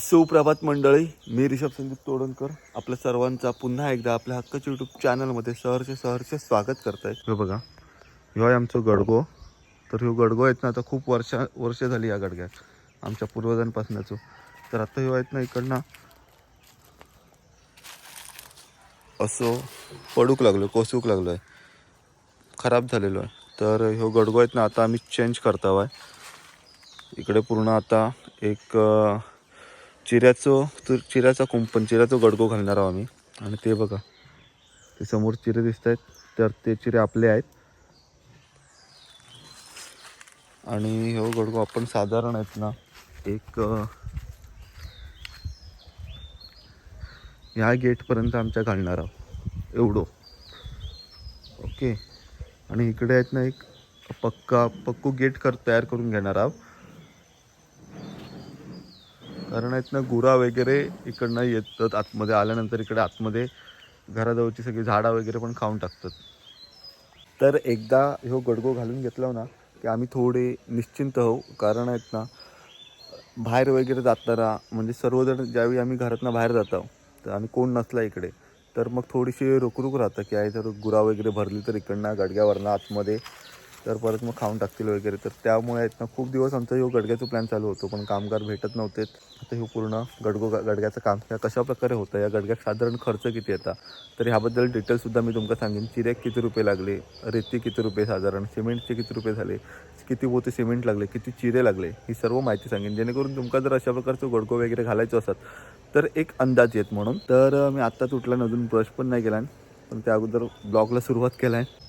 सुप्रभात मंडळी मी रिषभ संदीप तोडणकर. आपल्या सर्वांचा पुन्हा एकदा आपल्या हक्काच्या यूट्यूब चॅनलमध्ये सहर्ष सहर्ष स्वागत करत आहे हे बघा ह्यो आहे आमचं गडगो. तर ह्यो गडगो आहेत ना आता खूप वर्ष वर्ष झाली या गडग्यात आमच्या पूर्वजांपासूनचो. तर आता ह्यो आहेत ना इकडनं. असं पडूक लागलो कोसूक लागलो आहे खराब झालेलो आहे तर ह्यो गडगो आहेत ना आता आम्ही चेंज करता आहे. इकडे पूर्ण आता एक चिऱ्याचं तर चिऱ्याचा कुंपण चिऱ्याचं गडगो घालणार आहोत आम्ही. आणि ते बघा ते समोर चिरे दिसत आहेत तर ते चिरे आपले आहेत. आणि हो गडगो आपण साधारण आहेत ना एक ह्या गेटपर्यंत आमच्या घालणार आहोत. एवढं. ओके. आणि इकडे आहेत ना एक पक्का पक्कू गेट कर तयार करून घेणार आहोत. कारण आहेत ना गुरा वगैरे इकडनं येतात आतमध्ये आल्यानंतर इकडे आतमध्ये घराजवळची सगळी झाडं वगैरे पण खाऊन टाकतात. तर एकदा ह्यो गडगो घालून घेतला ना की आम्ही थोडे निश्चिंत होऊ. कारण आहेत ना बाहेर वगैरे जाताना म्हणजे सर्वजण ज्यावेळी आम्ही घरातनं बाहेर जातो तर आम्ही कोण नसला इकडे तर मग थोडीशी रुकरुक राहतं की आहे जर गुरा वगैरे भरली तर इकडनं गडग्यावरनं आतमध्ये तर परत मग खाऊन टाकतील वगैरे. तर त्यामुळे आहेत ना खूप दिवस आमचा ह्यो गडग्याचा प्लॅन चालू होतो. पण कामगार भेटत नव्हते. आता हे पूर्ण गडगो गडग्याचं काम कशा प्रकारे होतं? या गडग्यात साधारण खर्च किती येतात तर ह्याबद्दल डिटेल्ससुद्धा मी तुमका सांगेन. चिऱ्याक किती रुपये लागले? रेती किती रुपये साधारण? सिमेंटचे किती रुपये झाले? किती पोते सिमेंट लागले? किती चिरे लागले? ही सर्व माहिती सांगेन. जेणेकरून तुमका जर अशा प्रकारचं गडगो वगैरे घालायचं असत तर एक अंदाज येत म्हणून. तर मी आत्ताच उठला अजून ब्रश पण नाही केला. पण त्या अगोदर ब्लॉगला सुरुवात केला आहे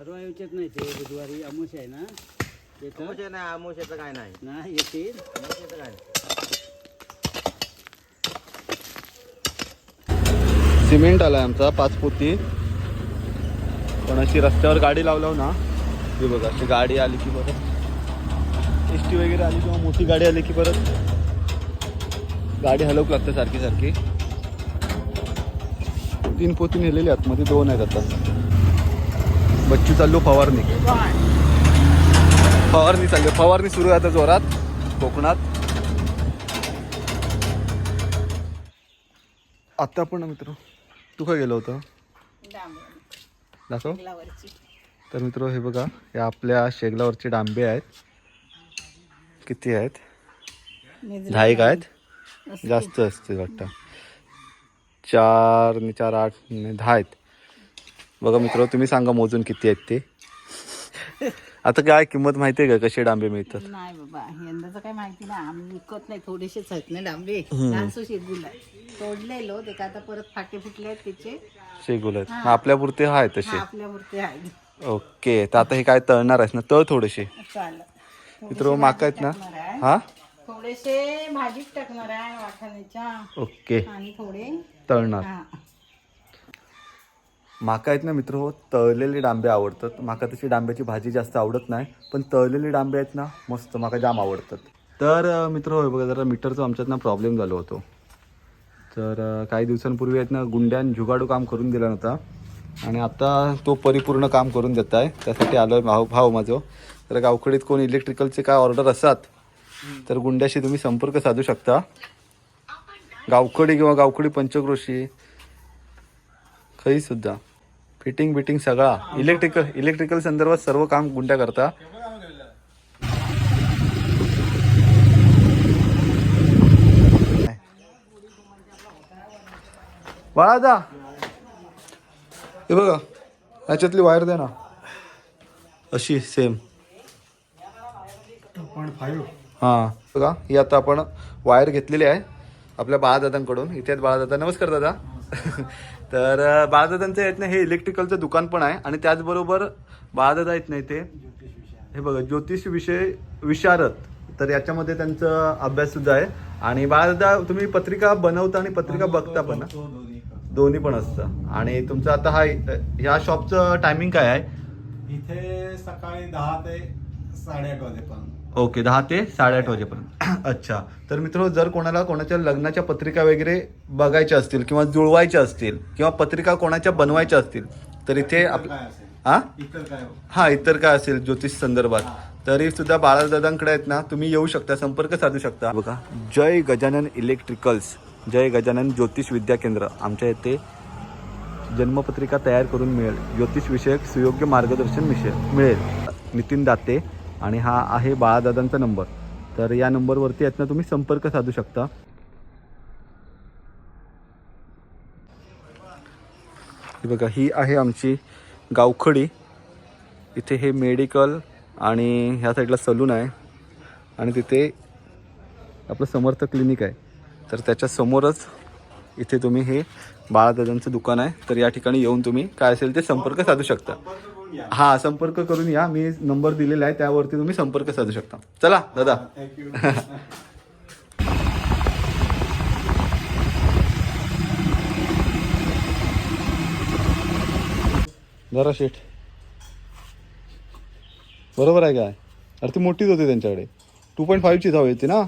परवा येऊचेच नाही ते बुधवारी अमुष आहे ना? येतं नाही आमोशाचं काय नाही. ना येतील. आमोशाचं काय नाही. सिमेंट आलाय आमचा पाच पोती. पण अशी रस्त्यावर गाडी लावलाव ना हे बघा अशी गाडी आली की परत एस टी वगैरे आली किंवा मोठी गाडी आली की परत गाडी हलवू लागते सारखी सारखी? तीन पोती नेलेली आतमध्ये दोन आहेत आता. बच्चू चाललो फवारणी. फवारणी चाललो. फवारणी सुरू आहे आता जोरात कोकणात. आता पण मित्र तू काय गेलो होतं? दाखव. तर मित्र हे बघा या आपल्या शेगलावरचे डांबे आहेत. किती आहेत? दहा एक आहेत? जास्त असते वाटतं. चार आणि चार आठ आणि दहा आहेत. बघा मित्र तुम्ही सांगा मोजून किती आहेत ते. आता काय किंमत माहिती आहे का कसे डांबे मिळतात? नाही बाबा यंदाचं काय माहिती नाही. आम्ही विकत नाही थोडेसेच आहेत ना डांबे. लहानसो शेगुल आहे. तोडलेलो ते का आता परत फाटे फुटले आहेत त्याचे. शेगुल आहेत. आपल्यापुरते हा आहेत तसे. हा आपल्यावरती आहेत. ओके तर आता हे काय तळणार आहेस ना तळ थोडेसे. मित्र माका आहेत ना? हा? थोडेसे भाजीत टाकणार आहे वाटाण्याच्या ओके. आणि थोडे तळणार. माका आहेत ना मित्र हो तळलेले डांबे आवडतात. माका तशी डांब्याची भाजी जास्त आवडत नाही पण तळलेले डांबे आहेत ना मस्त माका जाम आवडतात. तर मित्र होय बघा जरा मीटरचा आमच्यात ना प्रॉब्लेम झालो होतो. तर काही दिवसांपूर्वी आहेत ना गुंड्यान जुगाडू काम करून दिला नव्हता. आणि आता तो परिपूर्ण काम करून देत आहे. त्यासाठी आलो आहे भाऊ भाऊ माझं. तर गावकडीत कोण इलेक्ट्रिकलचे काय ऑर्डर असतात तर गुंड्याशी तुम्ही संपर्क साधू शकता. गावकडी किंवा गावकडी पंचक्रोशी काही सुद्धा. फिटिंग बिटिंग सगळा. इलेक्ट्रिकल इलेक्ट्रिकल संदर्भात सर्व काम गुंड्या करता. बाळा हे बघा ह्याच्यातली वायर दे ना. अशी सेम हां बघा ही आता आपण वायर घेतलेली आहे. आपल्या बाळादादांकडून. इथे आहेत बाळादादा. नमस्कार दादा. तर बाळादादांचं आहेत ना हे इलेक्ट्रिकलचं दुकान पण आहे आणि त्याचबरोबर बाळादादा आहेत नाही ते हे बघा ज्योतिष विषय विशारद. तर याच्यामध्ये त्यांचा अभ्यास सुद्धा आहे. आणि बाळादादा तुम्ही पत्रिका बनवता आणि पत्रिका बघता पण? दोन्ही पण. असतं. आणि तुमचं आता हा ह्या शॉपचं टायमिंग काय आहे? इथे सकाळी दहा ते साडेआठ वाजेपर्यंत. ओके दहा ते साडेआठ वाजेपर्यंत. अच्छा. तर मित्र जर कोणाला कोणाच्या लग्नाच्या पत्रिका वगैरे बघायच्या असतील किंवा जुळवायच्या असतील किंवा पत्रिका कोणाच्या बनवायच्या असतील तर इथे आप काय असेल? हा इतर काय हा इतर काय असेल ज्योतिष संदर्भात? तरी सुद्धा बाळादादांकडे आहेत ना तुम्ही येऊ शकता संपर्क साधू शकता. बघा जय गजानन इलेक्ट्रिकल्स जय गजानन ज्योतिष विद्या केंद्र. आमच्या इथे जन्मपत्रिका तयार करून मिळेल. ज्योतिष विषयक सुयोग्य मार्गदर्शन मिशे मिळेल. नितीन दाते आणि हा आहे बाळादादांचा नंबर. तर या नंबरवरती आहेत ना तुम्ही संपर्क साधू शकता. हे बघा ही आहे आमची गावखडी. इथे हे मेडिकल आणि ह्या साईडला सलून आहे. आणि तिथे आपलं समर्थ क्लिनिक आहे. तर त्याच्या समोरच इथे तुम्ही हे बाळादादांचं दुकान आहे. तर या ठिकाणी येऊन तुम्ही काय असेल ते संपर्क साधू शकता. हां संपर्क करून या. मी नंबर दिलेला आहे त्यावरती तुम्ही संपर्क साधू शकता. चला दादा. जरा शेठ. बरोबर आहे काय? अरे ती मोठीच होती त्यांच्याकडे. टू पॉईंट फाईव्हची धाव येते ना?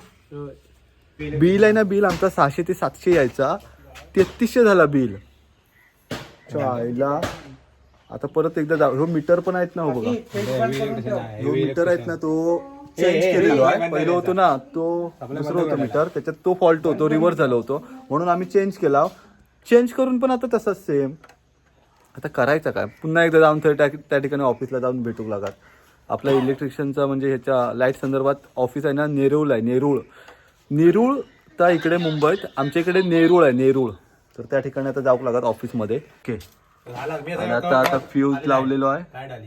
बिल आहे ना बिल आमचा सहाशे ते सातशे यायचा. तेहतीसशे झाला बिल. आईला आता परत एकदा जाऊ हो मीटर पण आहेत ना हो बघा. हो मीटर आहेत ना तो चेंज केलेलो आहे. पहिलं होतो ना तो दुसरं होतं मीटर त्याच्यात तो फॉल्ट होतो रिव्हर्स झालं होतं. म्हणून आम्ही चेंज केला. चेंज करून पण आता तसंच सेम आता करायचं काय? पुन्हा एकदा जाऊन त्या त्या ठिकाणी ऑफिसला जाऊन भेटू लागत. आपल्या इलेक्ट्रिशियनचा म्हणजे ह्याच्या लाइट संदर्भात ऑफिस आहे ना नेरूळ आहे नेरूळ. नेरूळ तर इकडे मुंबईत आमच्या इकडे नेरूळ आहे नेरूळ. तर त्या ठिकाणी आता जाऊ लागत ऑफिसमध्ये ओके आणि आता आता फ्यूज लावलेलो आहे. काय आली.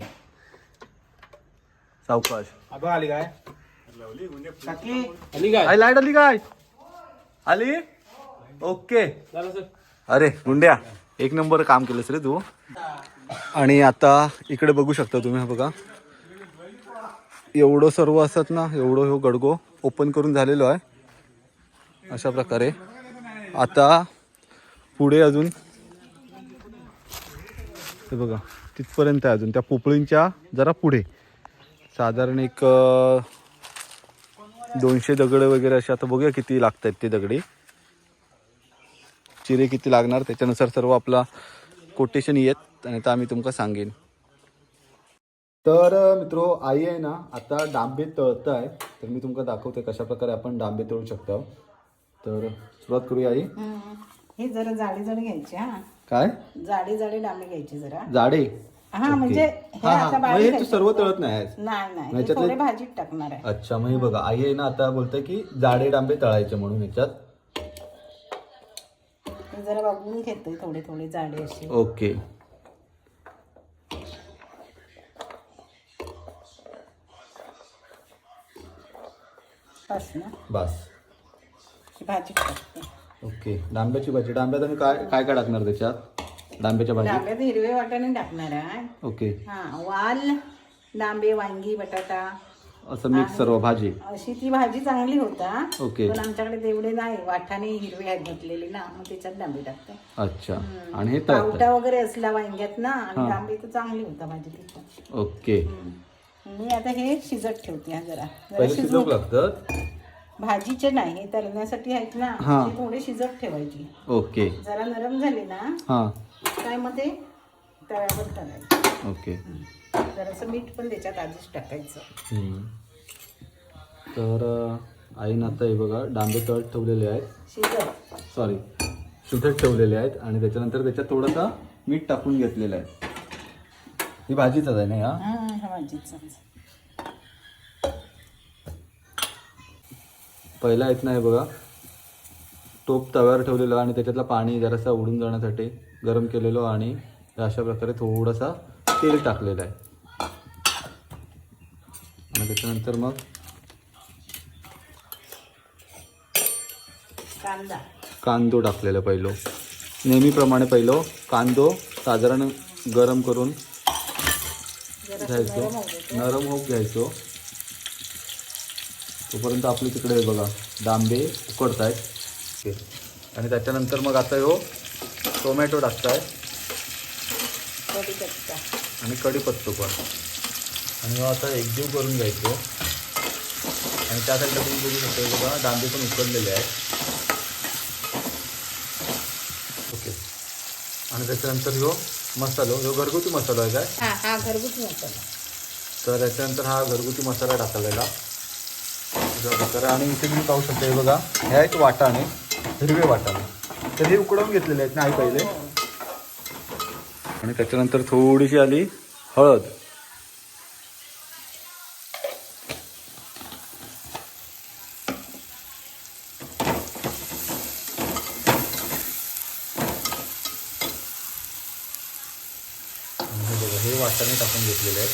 सावकाश. अगं आली काय? आई लाइट आली काय? आली? ओके. अरे गुंड्या एक नंबर काम केलंस रे तू. आणि आता इकडे बघू शकता तुम्ही हा बघा. एवढं सर्व असत ना एवढं हो गडगो ओपन करून झालेलो आहे. अशा प्रकारे. आता पुढे अजून ते बघा तिथपर्यंत आहे अजून. त्या पोपळींच्या जरा पुढे. साधारण एक दोनशे दगडे वगैरे असे आता बघूया किती लागत आहेत ते दगडी. चिरे किती लागणार त्याच्यानुसार सर्व आपला कोटेशन येत आणि तर आम्ही तुमका सांगेन. तर मित्रो आई आहे ना आता डांबे तळत आहे तर मी तुमका दाखवते कशा प्रकारे आपण डांबे तळू शकतो. तर सुरुवात करूया आई. हे जरा जाडी जड घ्यायची हा. काय? जाडी जाडी डांबे घ्यायचे जरा. जाडे? हा म्हणजे हे हा हा. आता मग बारीक हे तू घ्यायचे. सर्व तळत नाही आहेस. नाही नाही. हे ह्याच्यातले- थोडे भाजीत टाकणार आहे. अच्छा मग हे बघा. आई आहे ना आता बोलते की जाडे डांबे तळायचे म्हणून ह्याच्यात. हे जरा बघून घेते थोडे थोडे जाडे असे. ओके. बस ना. बस. ही भाजीत टाकते. ओके. डांब्याची भाजी. डांब्यात आम्ही काय काय काय टाकणार त्याच्यात? डांब्याच्या भाजी? डांब्यात हिरवे वाटाणे टाकणार आहे. ओके. हा वाल डांबे वांगी बटाटा. असं मिक्स सर्व भाजी. अशी ती भाजी चांगली होता ओके. पण आमच्याकडे तेवढे नाही. वाटाणे हिरवे आहेत घेतलेले ना मग त्याच्यात डांबे टाकते. अच्छा. आणि हे तळतात. पावटा वगैरे असला वांग्यात ना आणि डांबे तर चांगली होता भाजी तिथं. ओके. मी आता हे शिजत ठेवते हा जरा. जरा पहिले लागतात भाजीचे नाही तळण्यासाठी आहेत ना हा. ते थोडे शिजत ठेवायची. ओके. जरा नरम झाले ना हां. काय ते तव्यावर तळायचं. ओके. जरासं मीठ पण त्याच्यात आधीच टाकायचं. हम्म. तर अं, आईनं आता हे बघा डांबे तळत ठेवलेले आहेत. शिजत सॉरी शिजत ठेवलेले आहेत आणि त्याच्यानंतर त्याच्यात थोडंसं मीठ टाकून घेतलेलं आहे. ही भाजीच आहे ना हा भाजीचं पहिला येत नाही बघा. टोप तव्यावर ठेवलेलं आणि त्याच्यातलं पाणी जरासा उडून जाण्यासाठी गरम केलेलो आणि अशा प्रकारे थोडासा तेल टाकलेलं आहे. आणि त्याच्यानंतर मग कांदा. कांदो टाकलेला पहिलो. नेहमीप्रमाणे पहिलं कांदो साधारण गरम करून घ्यायचो. नरम होऊ देतो. नरम होऊक घ्यायचो. तोपर्यंत आपली तिकडे हे बघा डांबे उकडत आहेत आणि त्याच्यानंतर मग आता ह्यो टोमॅटो टाकताय. कढीपत्ता. आणि कढीपत्तो पण. आणि आता एकजीव करून घ्यायचो. आणि त्या साईडला तुम्ही बघू शकता हे बघा डांबे पण उकडलेले आहेत. ओके. आणि त्याच्यानंतर ह्यो मसालो ह्यो घरगुती मसाला आहे काय? हा हा घरगुती मसाला. तर याच्यानंतर हा घरगुती मसाला टाकलेला अशा आणि इथे तुम्ही पाहू शकता हे बघा ह्या आहेत वाटाणे हिरवे वाटाणे. तर हे उकडवून घेतलेले आहेत ना आई पहिले. आणि त्याच्यानंतर थोडीशी आली हळद. हे वाटाणे टाकून घेतलेले आहेत.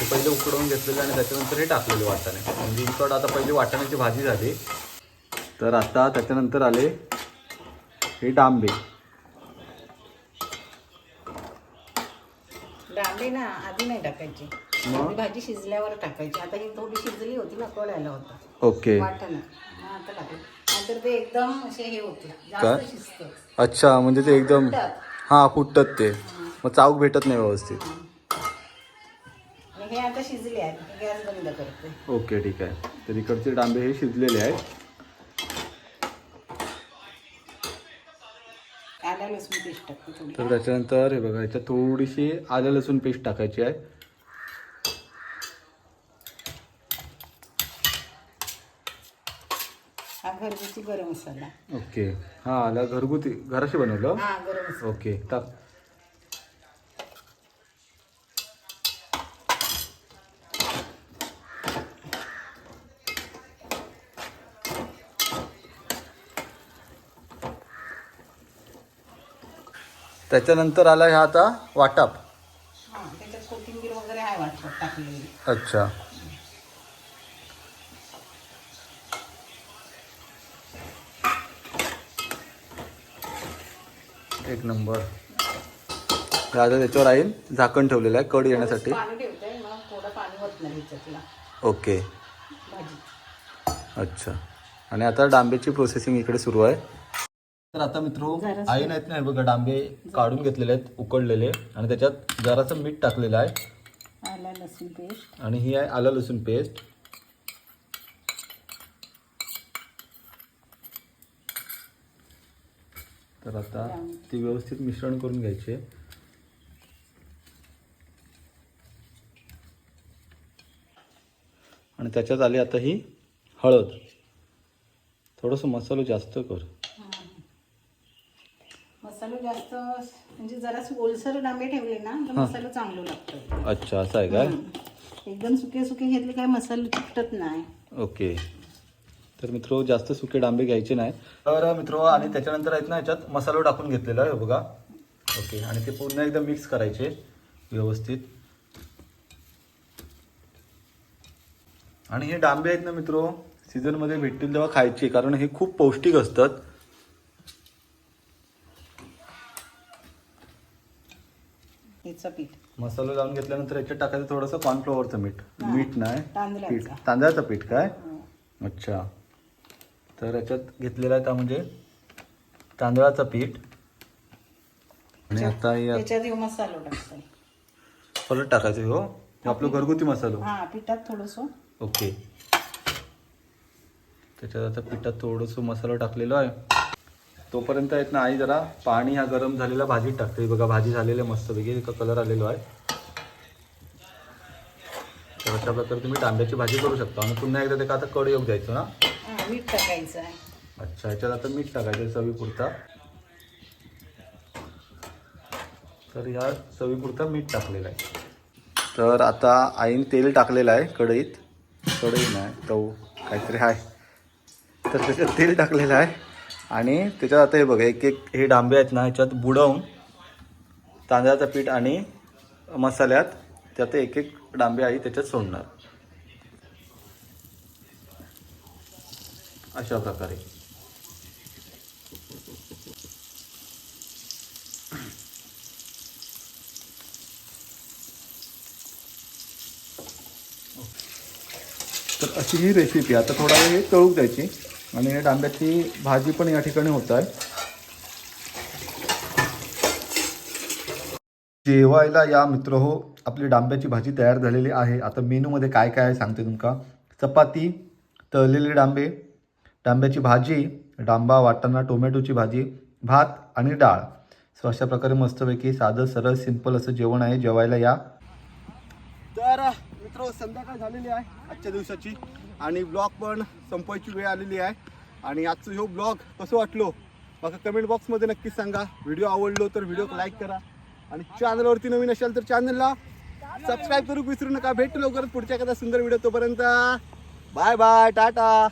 ते पहिले उकडवून घेतलेले आणि त्याच्यानंतर हे टाकलेले वाटाणे. म्हणजे इकडं आता पहिली वाटाण्याची भाजी झाली. तर आता त्याच्यानंतर आले हे डांबे. डांबे ना आधी नाही टाकायची. मग? आधी भाजी शिजल्यावर टाकायची. आता ही थोडी शिजली होती ना कळायला होता. ओके. वाटण. मग आता टाकायचं नाहीतर ते एकदम असे हे होते. काय? जास्त शिजतं. अच्छा म्हणजे ते एकदम. हां फुटतात ते. मग चाऊक भेटत नाही व्यवस्थित. हे आता शिजले आहेत. गॅस बंद करते. ओके ठीक आहे. तर इकडचे डांबे हे शिजलेले आहेत. आल्या लसूण पेस्ट टाकते थोडी. तर त्याच्यानंतर हे बघा याच्यात थोडीशी आलं लसूण पेस्ट टाकायची आहे. हा घरगुती गरम मसाला. ओके. हां आलं घरगुती घराशी बनवलं? हा गरम मसाला. ओके टाक. त्याच्यानंतर आला ह्या आता वाटाप. हा त्याच्यात कोथिंबीर वगैरे आहे वाटतं टाकलेली. अच्छा. एक नंबर. आता त्याच्यावर आहे झाकण ठेवलेलं आहे कड येण्यासाठी. पाणी ठेवते मग थोडं पाणी होत नाही ह्याच्यातला ओके. भाजी. अच्छा. आणि आता डांबेची प्रोसेसिंग इकडे सुरू आहे. तर आता मित्र आई नाहीत नाही बघा डांबे काढून घेतलेले आहेत उकडलेले. आणि त्याच्यात जरासं मीठ टाकलेलं आहे. आला लसूण पेस्ट. आणि ही आहे आलं लसूण पेस्ट. तर आता ती व्यवस्थित मिश्रण करून घ्यायची. आणि त्याच्यात आली आता ही हळद. थोडंसं मसालो जास्त कर. मसाला जास्त म्हणजे जरासं ओलसर डांबे ठेवले ना तर मसाला चांगलं लागतं अच्छा असं आहे काय एकदम सुके सुके घेतले काय मसाला चिकटत नाही. ओके. तर मित्र जास्त सुके डांबे घ्यायचे नाही. तर मित्र आणि त्याच्यानंतर आहेत ना याच्यात मसाला टाकून घेतलेला आहे बघा. ओके आणि ते पुन्हा एकदा मिक्स करायचे व्यवस्थित. आणि हे डांबे आहेत ना मित्र सीझनमध्ये भेटतील तेव्हा खायचे कारण हे खूप पौष्टिक असतात. हिचं पीठ. मसाला लावून घेतल्यानंतर याच्यात टाकायचं थोडंसं कॉर्नफ्लॉवरचं मीठ. मीठ नाही. तांदळाचं. पीठ. तांदळाचं पीठ काय? अच्छा. तर याच्यात घेतलेला आहे म्हणजे तांदळाचं पीठ. आणि आता हे त्याच्यात हे मसाला टाकतो परत टाकायचं हो? हे आपलं घरगुती मसालो. हा पिठात थोडंसं. ओके. त्याच्यात आता पिठात थोडंसं मसाला टाकलेलो आहे. तोपर्यंत आहेत ना आई जरा पाणी हा गरम झालेला भाजीत टाकते. बघा भाजी झालेली मस्तपैकी का कलर आलेलो आहे. तर अशा प्रकारे तुम्ही तांब्याची भाजी करू शकता. आणि पुन्हा एकदा ते का आता कड योग द्यायचं ना हा मीठ टाकायचं आहे. अच्छा ह्याच्यात आता मीठ टाकायचं चवीपुरता. तर ह्या चवीपुरता मीठ टाकलेलं आहे. तर आता आईन तेल टाकलेलं आहे कढईत. कढई नाही तव. काहीतरी आहे. तर त्याच्यात तेल टाकलेलं आहे. आणि त्याच्यात आता हे बघा एक एक हे डांबे आहेत ना ह्याच्यात बुडवून तांदळाचं पीठ आणि मसाल्यात त्यात एक एक डांबे आई त्याच्यात सोडणार. अशा प्रकारे. तर अशी ही रेसिपी आता थोडा वेळ तळूक द्यायची. आणि डांब्याची भाजी पण या ठिकाणी होत आहे. जेवायला या मित्र हो आपली डांब्याची भाजी तयार झालेली आहे. आता मेनूमध्ये काय काय आहे सांगते तुमका. चपाती तळलेले डांबे डांब्याची भाजी डांबा वाटाणा टोमॅटोची भाजी भात आणि डाळ. सो अशा प्रकारे मस्तपैकी साधं सरळ सिंपल असं जेवण आहे. जेवायला या. तर मित्र हो, संध्याकाळ झालेली आहे आजच्या दिवसाची. आणि ब्लॉग पण संपवायची वेळ आलेली आहे. आणि आजचं ह्यो ब्लॉग कसं वाटलो? मला कमेंट बॉक्समध्ये नक्कीच सांगा. व्हिडिओ आवडलो तर व्हिडिओ लाईक करा. आणि चॅनलवरती नवीन असाल तर चॅनलला सबस्क्राईब करू. विसरू नका. भेटू लवकरच पुढच्या एखादा सुंदर व्हिडिओ तोपर्यंत. Bye bye Tata